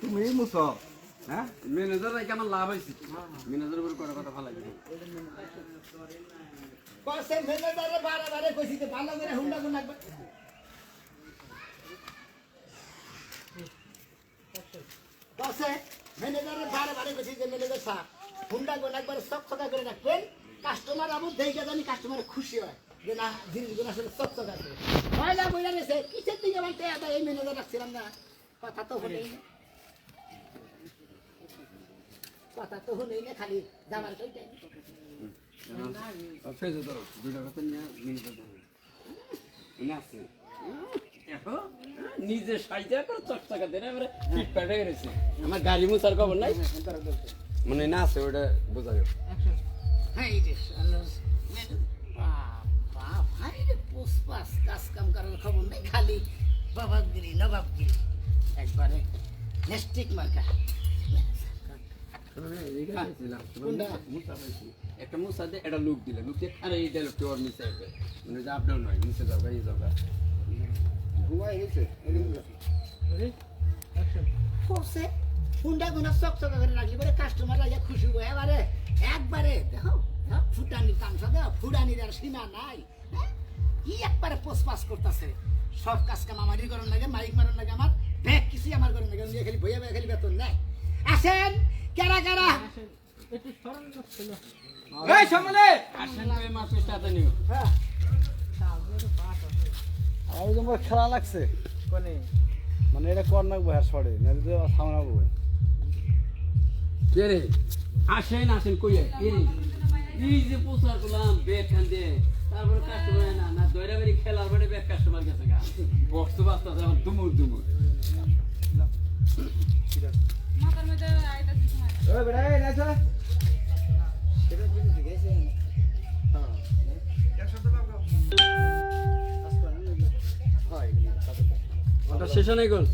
তুমি মুছ। হ্যাঁ? ম্যানেজার রেখে আমার লাভ হয়েছে? ম্যানেজার উপর করে কথা ভালো লাগে কসে ম্যানেজারে বারে বারে কইছি যে ভালো করে হুন্ডা গুণ রাখবে কসে ম্যানেজারে বারে বারে কইছি যে ম্যানেজার সাহেব হুন্ডা গুণ একবার সব সকা করে রাখবেন। কাস্টমার আমু দেখে জানি কাস্টমার খুশি হয়। যে না জিনিসগুলো আসলে সকা আছে। পয়লা বইলা গেছে কিসের দিকে বলতে এই ম্যানেজার রাখছিলাম না। কথা তো হলেই না। কথা তো হলেই না খালি জামার কইটাই ফেজে ধরো দুইটা কথা নিয়ে ম্যানেজার ধরো। এখন নিজে সাইজা করে চকচকা দেন এবারে ফিট পাটে গেছে। আমার গাড়ি মুছার খবর নাই? মানে না আছে ওটা বোঝা যাবে। বাবা পুষ্পাস কাজ কাম করার খবর নেই খালি বাবাগিরি নবাবগিরি। একবারে নেস্টিক মার্কা। কোনটা? একটা মুসা দিয়ে একটা লুক দিলে। লুক দিয়ে আরে এই ডায়লগটি ওর মিশে আসবে মানে যে আপডাউন নয় মিশে যাবে এই যাবে ঘুমাই গেছে করছে। হুন্ডা গুনা চক চক করে রাখলি পরে কাস্টমার লাগিয়া খুশি হয়ে এবারে একবারে দেখো দেখো, ফুটানির তামসা দেখো ফুটানির আর সীমা নাই। কি একবারে পোসপাস করতেছে। সব কাজ কাম আমারই করার লাগে মাইক মারার লাগে আমার ব্যাগ কিছুই আমার করার লাগে নিয়ে খালি বইয়া বইয়া খালি বেতন নেয়। আসেন কারা কারা? এই আসেন মাছ নিও। হ্যাঁ। তোমার খেলা লাগছে। মানে এটা কর নাকবো হ্যাঁ সরে নাহলে তো সামনাবো কে রে? আসেন আসেন কই কে রে। এই যে পোসার গুলাম ব্যাগ খান দে তারপরে কাস্টমার না না দয়রা বাড়ি খেলার বাড়ি ব্যাগ কাস্টমার গেছে গা। বক্স তো বাস্তা আছে দুমুর দুমুর। মাথার মধ্যে আইতাছি সময় ওই বেটা এই নাচা ওটা শেষ নাই গোল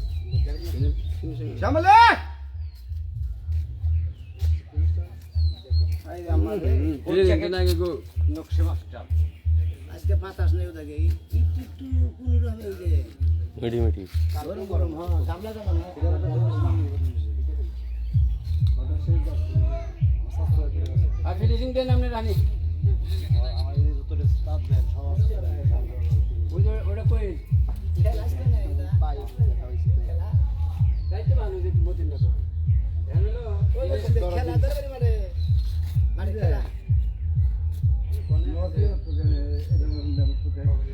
শ্যামলে! এই আমার আগে গো নকশে মাস্টার আজকে বাতাস নেই ওটাকে। একটু একটু কোনো রকম এই যে মিটি মিটি গরম গরম হ্যাঁ গামলা গামলা আর ফিনিশিং দেন আপনি রানি। ওটা কই? খেলা না না? মানে মানে খেলা আই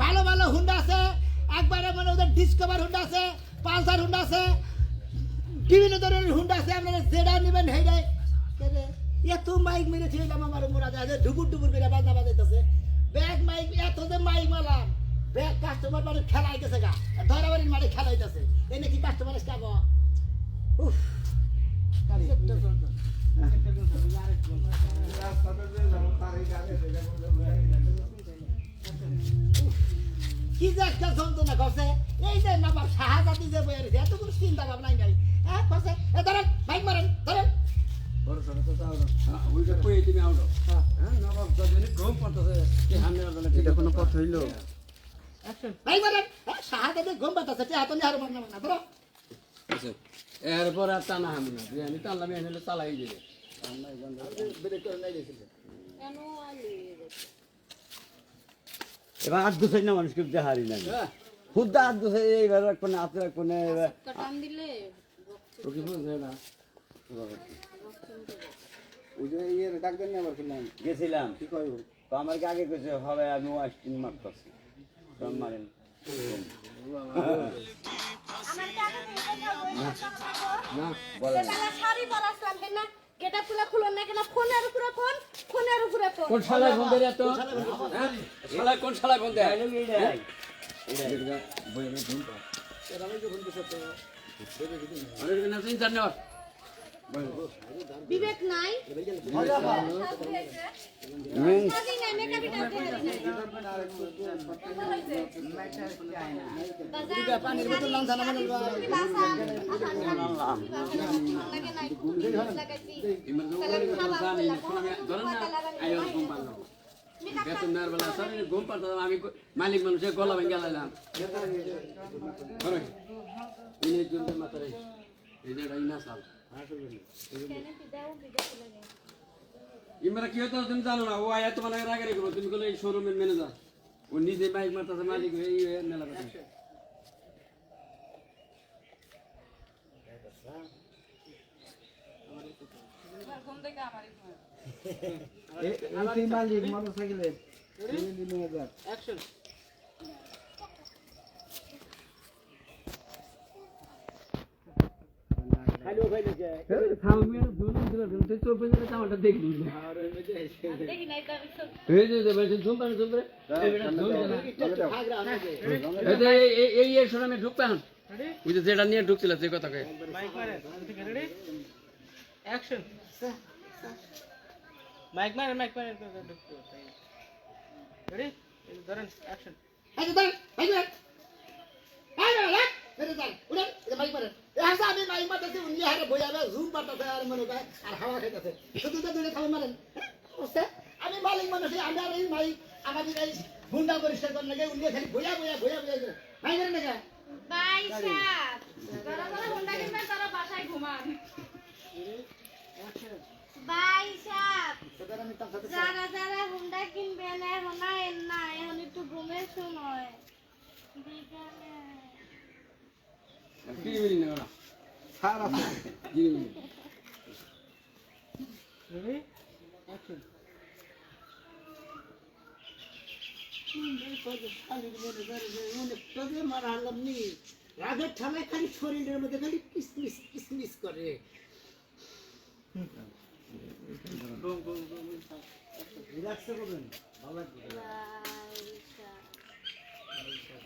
ভালো ভালো হুন্ডা আছে। একবারে মানে ওদের ডিসকভার হুন্ডা আছে পালসার হুন্ডা আছে। বিভিন্ন ধরনের হুন্ডা আছে আপনারা যেটা নেবেন হেডাই এত মাইক মেরেছে এলাম আমার মোরা যায়। ডুবুর ডুবুর করে বাজনা বাজাইতেছে। ব্যাগ মাইক এত যে মাইক মারলাম। ব্যাগ কাস্টমার মানে খেলাই গেছে গা। ধরাবাড়ির মানে খেলাইতেছে। এই নাকি কাস্টমার এসে যাব উফ কি যে একটা যন্ত্রণা করছে? এই যে নবাব শাহজাদি যে বইয়ের এত কোনো চিন্তা ভাবনাই নাই। হ্যাঁ করছে? এ ধরেন বাইক মারেন ধরেন। বড় ছোট তো তাও না। ওইটা কই তুমি আউট হ্যাঁ। নবাব যদি গম পড়তেছে কি হামনে বলে এটা কোনো কথা হইল? বাইক মারেন। হ্যাঁ শাহজাদি গম বাতাছে হাত মারনা মারনা ধরো। এরপর আর টানা হামি না তুই আমি টানলাম এনে চালাই দিলে। ব্রেক করে নাই দিয়েছিল। কেন আলি? এবার আট দুসাই না মানুষকে দেহারি না হ্যাঁ। খুদ্া আট দুসাই এইবার রাখব না। হাতে রাখব না এবার গেছিলাম। কি কইব তো আমার আগে কইছে হবে আমি ওয়াশ আমি মারেন। না। শাড়ি গেটা ফুলা খুলো না কেন? ফোনের উপরে ফোন ফোনের উপরে ফোন কোন শালা ফোন দেয় তো শালা কোন শালা ফোন দেয়? অনেক বইয়ের ফোন তো নেওয়ার আমি তো ওরে কথা জানি না কোন আমি ধরেন না আইও ঘুম পারলাম বেতন নেওয়ার বেলা স্যার ঘুম পারতাম আমি মালিক মানুষের গলা ভেঙে গেলাম। মাথারে এই যে ইনা সাল ইমারা কি হতো তুমি জানো না ও আয়া তোমার আগে আগে করব তুমি বলে এই শোরুমের ম্যানেজার। ও নিজে বাইক মারতেছে মালিক হয়ে এই মেলা কথা। এই মালিক মোটরসাইকেলে অ্যাকশন খালি ও ভাইলে যায় থামবে না দুজন দিলে তুই তো পেছনে চামাটা দেখলি দেখি নাই তো আমি সব এই যে বলছে ঝুম পানি ঝুম করে একটু ভাগরা আছে এই যে এই- এই এই এই শোনা আমি ঢুকতে হন ওই যে যেটা নিয়ে ঢুকছিল সে কথা কয়ে মাইক মারেন ঠিক আছে রেডি অ্যাকশন মাইক মারেন মাইক মারেন রেডি ধরেন অ্যাকশন এই যে দাঁড়ান, এই যে দাঁড়ান। এই যে দাঁড়ান, এই যে দাঁড়ান, উঠেন, মাইক মারেন। এই আমি মাইক মারতেছি, উনি হারে বইয়া বেশ ঝুম পাড়তেছে আর মনে করে আর হাওয়া খাইতেছে। শুধু তো দূরে খাবার মারেন। বুঝছে? আমি মালিক মানুষ, আমি আর এই মাইক, আমাদের এই হুন্ডা পরিষ্কার করার লাগে, উনি খালি বইয়া বইয়া বইয়া বইয়া। মাইক মারেন না? বাইশা যারা যারা হুন্ডা কিনবেন তারা বাসায় ঘুমান যারা যারা হুন্ডা কিনবেন এখন না এখন একটু ঘুমের সময় বিকালে তিন মিনিট না ওরা তিন মিনিট রেডি রাগের ঠালায় খালি শরীরের মধ্যে খালি কিসমিস কিসমিস করে বাইশা ইনি আয়াটা ধমক দিবে একবার বাড়ি দেবে ভাই সাহেব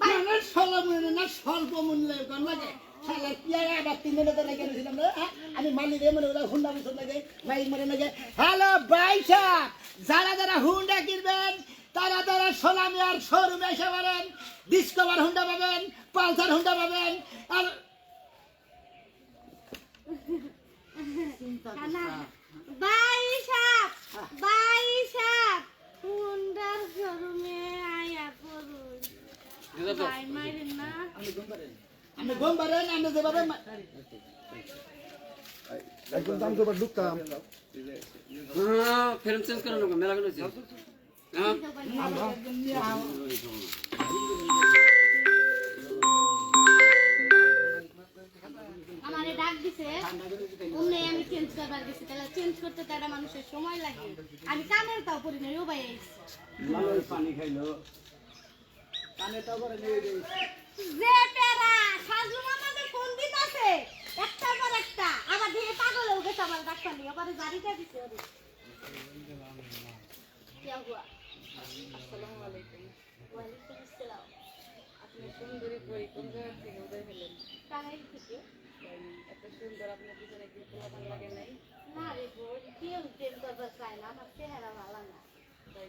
না, স্বল্প মূল্যে না, স্বল্প মূল্যে কম লাগে। শালার পেয়ারা আবার তিন দিনের তো হ্যাঁ? আমি মালিক এমন ওরা হুন্ডা বছর লাগে বাইক মারে লাগে হ্যালো বাইশা যারা যারা হুন্ডা কিনবেন তারা তারা সোলামি আর শোরুমে এসে পারেন ডিসকভার হুন্ডা পাবেন পালসার হুন্ডা পাবেন আর বাইশা বাইশা আমি ঘুম পারেন আমি যেভাবে একদম দাম তো ঢুকতাম। হ্যাঁ ফেরম চেঞ্জ করে নেব মেলা গেছে হ্যাঁ। আমারে ডাক দিছে অমনি আমি চেঞ্জ করবার গেছি। তাহলে চেঞ্জ করতে তো একটা মানুষের সময় লাগে। আমি কানের তাও পরি না ও ভাই পানি খাইলো। যে প্যারা সাজু মামাকে ফোন দিতাছে একটার পর একটা। আবার দিকে পাগল হয়ে গেছে আমার ডাক্তার নিয়ে। পরে জারিটা দিছে ওরে। কি হুয়া? আসসালামু আলাইকুম। ওয়া আলাইকুম আসসালাম। আপনি সুন্দরী কই কোন জায়গা থেকে উদয় হলেন? টাঙ্গাইল থেকে। এত সুন্দর আপনার পিছনে কি না রে বোন কেউ প্রেম চায় না। আমার চেহারা ভালো না। তাই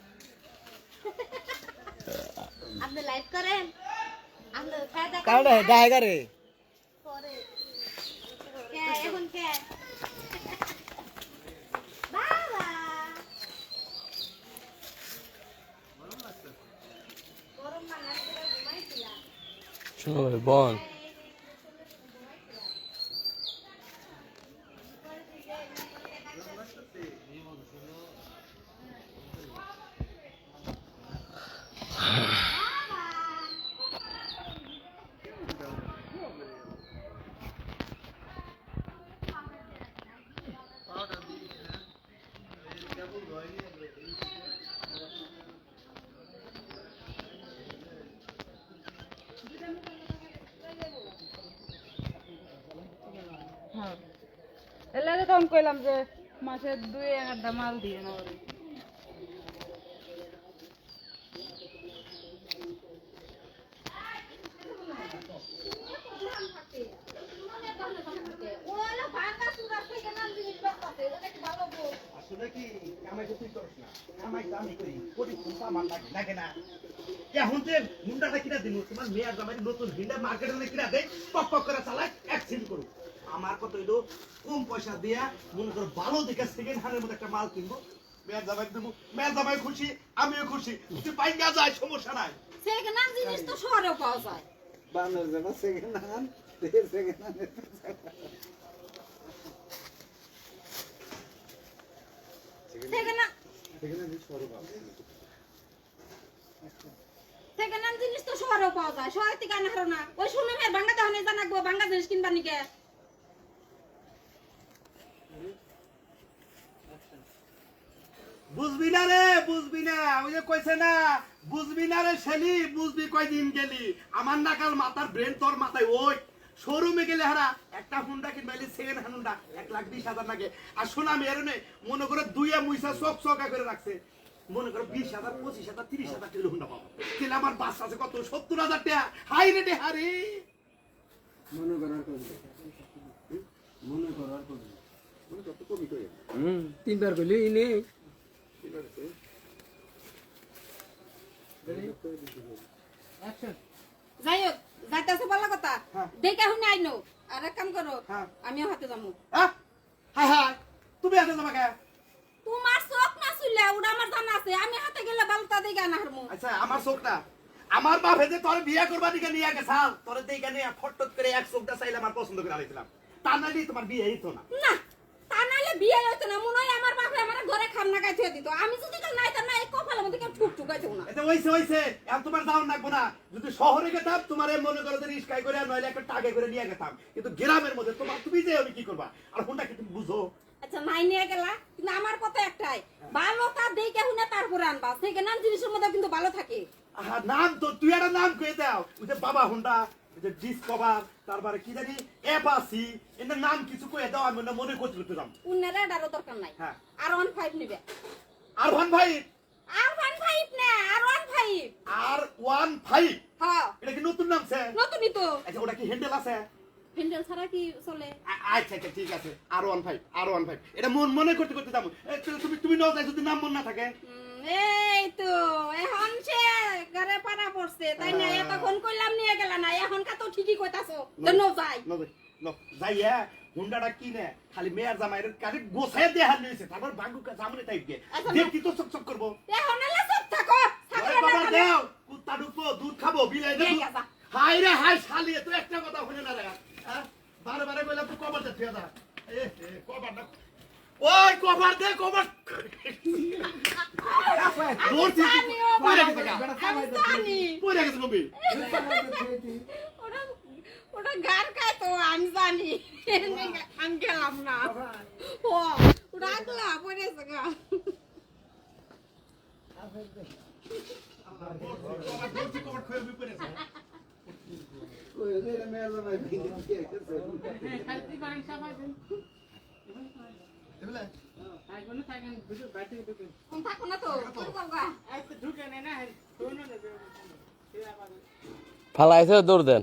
আপনি লাইভ করেন আপনি ফায়দা কারণে ডায়গারে করে কে এখন কে বাবা গরম মানা করে ঘুমাইছিলাম শোনো বল তো তখন কইলাম যে মাসে দুই একটা মাল দিয়ে না। লাগে না। এখন যে মুন্ডাটা কিনা দিন তোমার মেয়ের জামাই নতুন হিন্ডা মার্কেটে কিনা দেয় পক পক করে চালায় অ্যাক্সিডেন্ট করুক আমার কত হইল কম পয়সা দিয়া মনে করো ভালো দেখে সেকেন্ড হ্যান্ডের মধ্যে একটা মাল কিনবো। মেয়ের জামাই দেবো। মেয়ের জামাই খুশি আমিও খুশি। তুই পাই না যায় সমস্যা নাই। সেকে নাম জিনিস তো শহরেও পাওয়া যায়। বানর যাবা second hand second hand second hand নাম জিনিস তো শহরেও পাওয়া যায়। শহর থেকে আনা হারো না। ওই শুনে মেয়ের ভাঙ্গা দহনে জানাকবো ভাঙ্গা জিনিস কিনবার নিকে। বুঝবি না রে বুঝবি না। ওই যে কইছে না বুঝবি না রে শেলি বুঝবি কয়দিন গেলি। আমার নাকাল মাথার ব্রেন তোর মাথায় ওই শোরুমে গেলে হারা একটা হুন্ডা কিনবাইলি সেকেন্ড হ্যান্ড হুন্ডা এক লাখ বিশ হাজার লাগে। আর শোনা মেরনে মনে করে দুইয়া মুইসা চক চকা করে রাখছে। মনে করো বিশ হাজার পঁচিশ হাজার তিরিশ হাজার কিলো হুন্ডা পাবো। তাহলে আমার বাস আছে কত? সত্তর হাজার টাকা। হাই রেটে হারি মনে করার করবে মনে করার করবে মনে কত কমি করে তিনবার কইলি ইনি যাই হোক যাইতেছে বলা কথা। হ্যাঁ। দেখে শুনে আইনো। আর এক কাম করো হ্যাঁ। আমিও হাতে যাব হ্যাঁ হাই হাই! তুমি আছে তোমাকে তোমার চোখ না চুলে ওটা আমার জানা আছে। আমি হাতে গেলে বালতা দেখে আনা হারমু। আচ্ছা আমার চোখটা আমার বাপে যে তোর বিয়ে করবা দিকে নিয়ে গেছাল তোর দিকে নিয়ে ফটফট করে এক চোখটা চাইলে আমার পছন্দ করে আনিছিলাম। তা নাহলে তোমার বিয়ে হইতো না। না বিয়ে হইতো না মনে হয় আমার বাপে আমার ঘরে খান্না গাই দিত আমি যদি কাল নাই তা না এই কপালের মধ্যে কেউ ঠুক ঠুকাইতো না। এতে হইছে হইছে। এখন তোমার দাম লাগবো না। যদি শহরে গেতাম তোমার মনে করো যে রিস্কাই করে নইলে একটা টাকে করে নিয়ে গেতাম। কিন্তু গ্রামের মধ্যে তোমার তুমি যে আমি কি করবা? আর কোনটা কি তুমি বুঝো? আচ্ছা নাই নিয়ে গেলা। কিন্তু আমার কথা একটাই ভালো তা দেখে শুনে তারপরে আনবা। সেখানে নাম জিনিসের মধ্যে কিন্তু ভালো থাকে। আহা নাম তো তুই একটা নাম কয়ে দাও। ওই যে বাবা হুন্ডা। যে ডিসকভার তারপরে কি জানি এপাসি এটার নাম কিছু কয়ে দাও আমি ওটা মনে করতে করতে যাম উন্নারে আরও দরকার নাই। হ্যাঁ। আর ওয়ান ফাইভ নিবে। আর ওয়ান ভাই আর ওয়ান ফাইভ না R one five R one five হ্যাঁ। এটা কি নতুন নাম স্যার? নতুনই তো। আচ্ছা ওটা কি হ্যান্ডেল আছে? হ্যান্ডেল ছাড়া কি চলে? আচ্ছা আচ্ছা ঠিক আছে। R one five R one five এটা মন মনে করতে করতে যাব। তুমি তুমি নাও যাই যদি নাম মন না থাকে। এই তো এখন সে ঘরে পাড়া পড়ছে তাই না? এতক্ষণ কইলাম নিয়ে গেলা না এখন কা তো ঠিকই কইতাছো তো যাই নাও যাই, নাও, যাই হ্যাঁ হুন্ডাটা কিনে খালি মেয়ের জামাইয়ের কাছে গোছায় দেহার নিয়েছে তারপর বাঙ্গু জামনে টাইপ দিয়ে। দেখি তো চক চক করব? এখন এলে চুপ থাকো বাবা না দেও কুত্তা ঢুকবো দুধ খাব বিলাই দেবো হাই রে হাই শালিয়ে তুই একটা কথা শুনে না রে। হ্যাঁ? বারে বারে কইলাম তুই কবার দা এ এ, কবার না ওই কবার দে কবার ধরছি। পড়ে গেছে পড়ে গেছে কবি ওরা ওটা গান খায় তো আমি জানি। আমি গেলাম না। ও ওটা আগলা পড়েছে গা। খাইতে পারেন সবাই দিন ভিডিও ব্যাটারি ঢুকে ফালাইছে দৌড় দেন।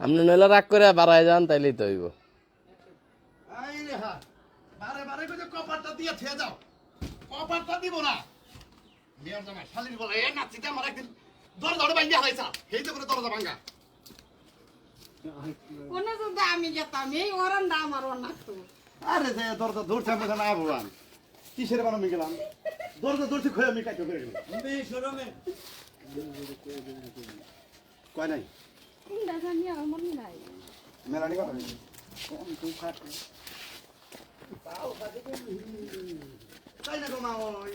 আপনি নইলে রাগ করে বাড়াই যান তাইলেই তো হইব। কপারটা দিয়ে থিয়ে যাও। কপারটা দিব না। বিয়ার জামাই শালির বলে এ নাচিতে আমার একদিন দরজা ধরে ভাঙ্গা হারাইছা। এই তো করে দরজা ভাঙ্গা। কোনে যদি আমি যেতাম এই ওরানটা আমার অনাক্ত আরে যে দরজা ধরছে আমি না ভগবান কিসের বানো আমি গেলাম দরজা ধরছি খয়ে আমি কাইটো করে গেলাম কয় নাই কোনটা জানি আমার মনে নাই মেলানি কথা তাই না গো মা ওই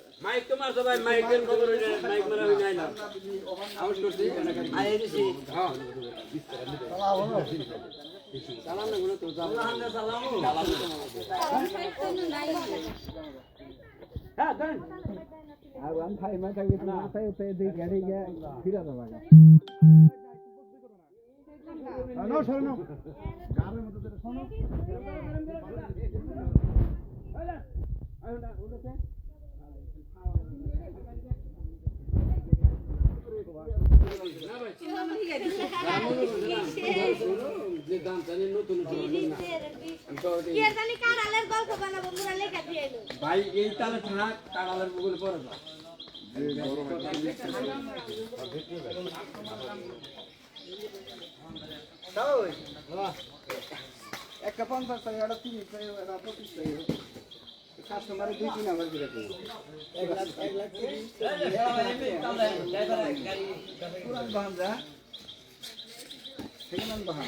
মাইক তোমার সবাই মাইক দেন খবর মাইক মারা হই নাই না আউট করছি আই দিছি হ্যাঁ সালাম না গুলো তো যাও সালাম হ্যাঁ দেন আর আমি খাই মা খাই না তাই তাই দেই গাড়ি গে ফিরা দাও বাগা নো শোনো যে দাম জানি নতুন কি আর জানি কার আলের গল্প বানাবো মুরা লেখা দিয়ে এলো ভাই এই তালে থাক কাড়ালের বুকুল পরে যা একটা পঞ্চাশ টাকা একটা তিরিশ টাকা একটা পঁচিশ টাকা। কাস্টমারে দুই তিন হাজার করে দেবো। এক লাখ এক লাখ পুরান বাহান। যা সেকেন্ড বাহান।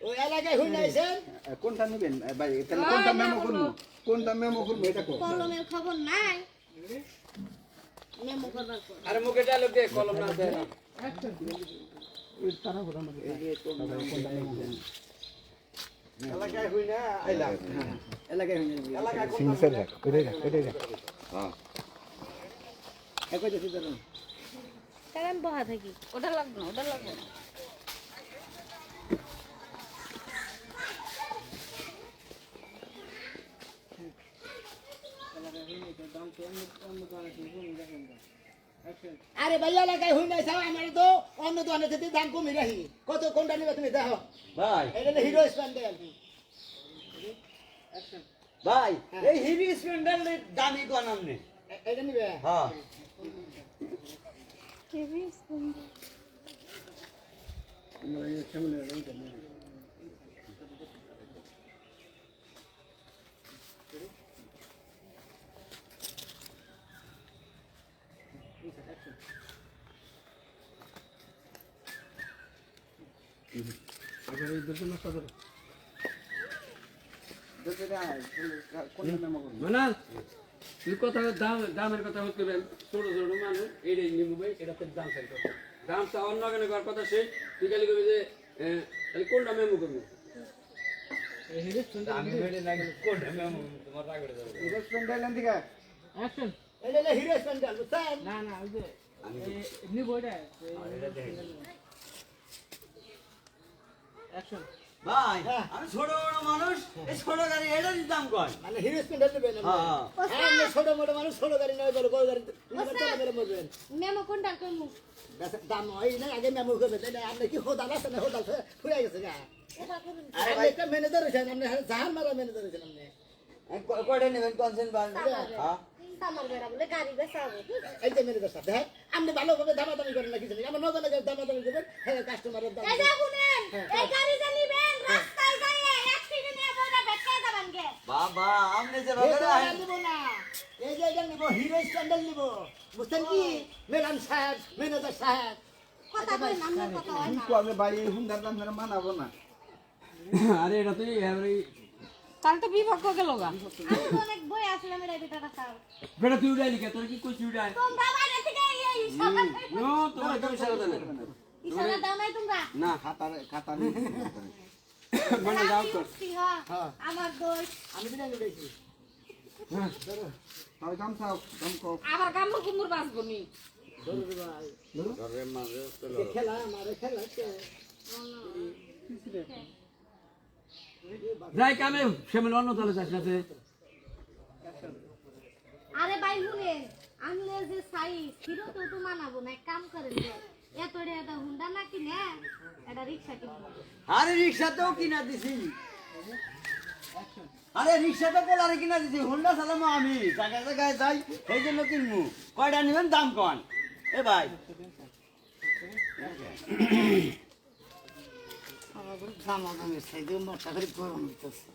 ওই এলাকায় হুন্ডা আইছেন কোনটা নেবেন? ভাই তাহলে কোনটা মেমো করব কোনটা মেমো করব এটা কো। কলমের খবর নাই। মেমো করবার আরে মুখে ডায়লগ দে কলম না দে। এলাকায় হুই না আইলাম। এলাকায় হই না এলাকায় কোন সিংসের রাখ ওইটাই রাখ ওইটাই রাখ। একই দেখি ধরুন। কারণ বহা থাকি। ওটা লাগবে না ওটা লাগবে না আরে ভাই এলাকায় হুই নাই সাহেব আমার তো? অন্য দোকানে থেকে দাম কমই রাখি কত কোনটা নিবে তুমি দেখো। ভাই। এটা হিরো স্প্লেন্ডার ভাই এই হিবি স্প্লেন্ডার দামি কোন আমনে এটা নিবে? হ্যাঁ। কোনটা মেমো করব মানে তুই কথা দাম দামের কথা হচ্ছে ছোট ছোট মানুষ এইটাই নিবো ভাই এটাতে দাম চাই দাম চা অন্য কেন করার কথা সেই তুই খালি কবি যে তাহলে কোনটা মেমো করব? না না ওই যে এমনি বইটা ভাই আমি ছোট বড় মানুষ এই ছোট গাড়ি এটা দাম কয় মানে হিরো হ্যাঁ। হ্যাঁ আপনি ছোট মোটো মানুষ ছোট গাড়ি নয় বড় বড় গাড়ি চলে গেলে মরবেন মেমো কোনটা করব বেশ দাম হয় না আগে মেমো করবে তাই না আপনি কি হোদাল আছে না হোদাল? ফুরাই গেছে গা। এটা করুন। একটা ম্যানেজার হয়েছেন আপনি জাহান মারা ম্যানেজার হয়েছেন আপনি। কয়টা নেবেন কনসেন্ট বান হ্যাঁ। সামার বেড়া বলে গাড়ি বেসাবো এই যে ম্যানেজার সাহেব দেখেন আপনি ভালোভাবে দামাদামি করেন না কিছু আমার নজর দামাদামি করবেন হ্যাঁ কাস্টমারের দাম এই যে শুনেন এই গাড়ি যে নিবেন রাস্তায় যাইয়ে অ্যাক্সিডেন্ট হয়ে বইটা বেঁচে যাবেন গে বাবা আপনি যে এই রোগে তো আর নিবো না এই যে এটা নিবো হিরো স্ট্যান্ডার্ড নিবো বুঝছেন কি ম্যাডাম সাহেব ম্যানেজার সাহেব কথা কই নামের কথা হয় কি না করবে ভাই এই হুন্ডার দাম ধরে মানাবো না আরে এটা তুই এবারে তাহলে তো বিপক্ষ গেল গা আমি তো অনেক বই আসলাম এটা ভিতরে খাও বেটা তুই উড়াই লিখে তোর কি কইছি উড়াই তোমরা বাইরে থেকে এই এই ইশারা নো তোমার কেউ ইশারা দেয় না ইশারা দাও নাই তোমরা? না খাতার খাতার মানে যাও আমি তোর উঠছি, হ্যাঁ। আমার দোষ। আমি জানি দেখি। তাই দাম চাও দাম কও আবার কামড় কুমড় বাঁচবো নি। খেলা আমারে খেলা যাই কামে সেমন অন্য তলে যাস না। আরে ভাই শুনেন আনলে যে সাইজ হিরো তো তো মানাবো না কাম করেন। রিক্সা আরে রিক্সাতেও কিনা দিছি। আরে রিক্সাতে পোলারে কিনা দিছি। হুন্ডা চালামো আমি জায়গায় জায়গায় যাই সেই জন্য কিনবো। কয়টা নেবেন দাম কন? এ ভাই। দামাদামি সাইডে মোটা করে গরম হইতেছে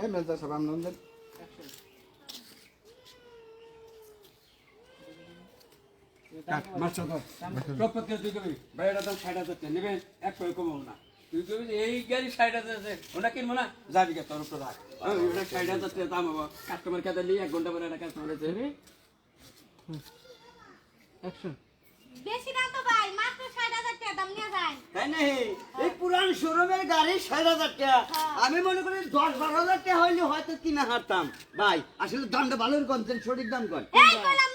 এই মেজদা সব আমনন্দের কাট, মাস্টার ধর। সব পথে তুই কবি, ভাই দাম ষাট হাজার নেবেন, এক পয়সা কমাবো না। তুই কবি এই গাড়ি ষাট হাজার আছে, ওটা কিনবো না, যাবি গে, তোর উপর রাখ। আমি ওটা ষাট হাজার দাম হব। কাস্টমার কাছে নিয়ে এক ঘণ্টা পরে একটা কাস্টমার আছে। অ্যাকশন বেশি না তো ভাই মাত্র ষাট হাজার টাকা দাম নিয়ে যায় তাই না এই পুরান শোরুমের গাড়ি ষাট হাজার টাকা। আমি মনে করি দশ বারো হাজার টাকা হইলে হয়তো কিনা হারতাম। ভাই আসলে দামটা ভালোই কনছেন সঠিক দাম এই কইলাম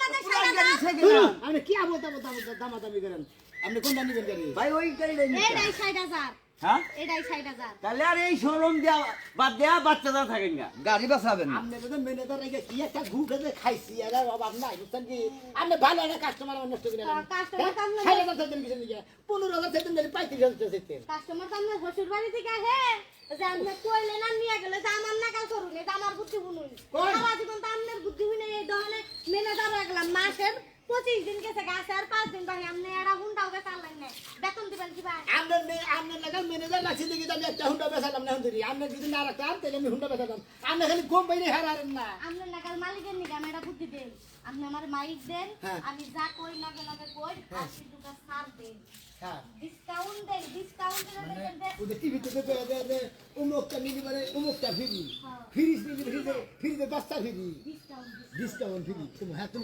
আপনি কি আবো দামো দামো দামাদামি করেন আপনি কোনটা নিবেন গাড়ি ভাই ওই গাড়িটাই নিতে। এটাই ষাট হাজার। হ্যাঁ? এটাই ষাট হাজার। তাহলে আর এই শোরুম দেওয়া বাদ দেওয়া বাচ্চারা থাকেন না গাড়ি বাঁচাবেন না। আপনি তো ম্যানেজার রেখে কি একটা ঘুরে যে খাইছি এরা অভাব নাই বুঝছেন কি? আপনি ভালো একটা কাস্টমার নষ্ট করে হ্যাঁ, কিছু নিয়ে দিলে কাস্টমার শ্বশুর বাড়ি থেকে যে আপনি কইলেন আর নিয়ে গেলে যে আমার নাকাল করুন এটা আমার বুদ্ধি বুনুন? সারা জীবন তো আপনার বুদ্ধি বুনে এই ধরনের মাসের পঁচিশ দিন গেছে গাছে আর পাঁচ দিন ভাই আপনি এরা হুন্ডাও গেছে আনলেন না বেতন দিবেন কি ভাই? আপনার আপনার লাগা ম্যানেজার লাগছে দেখি আমি একটা হুন্ডা বেচালাম না হুন্ডি আপনার যদি না রাখতাম তাহলে আমি হুন্ডা বেচালাম আপনি খালি কম বাইরে হারারেন না। আপনার নাকাল মালিকের নিকে আমি এটা বুদ্ধি দেন আপনি আমার মাইক দেন হ্যাঁ। আমি যা কই লাগে লাগে কই আর দুটো সার দেন হ্যাঁ। ডিসকাউন্ট দেন ডিসকাউন্ট দেন ওদের টিভিতে উমুকটা নিলি মানে উমুকটা ফ্রি ফ্রিজ নিলি ফ্রিজে ফ্রিজে দশটা ফ্রি ডিসকাউন্ট ডিসকাউন্ট ফ্রি তুমি হ্যাঁ তুমি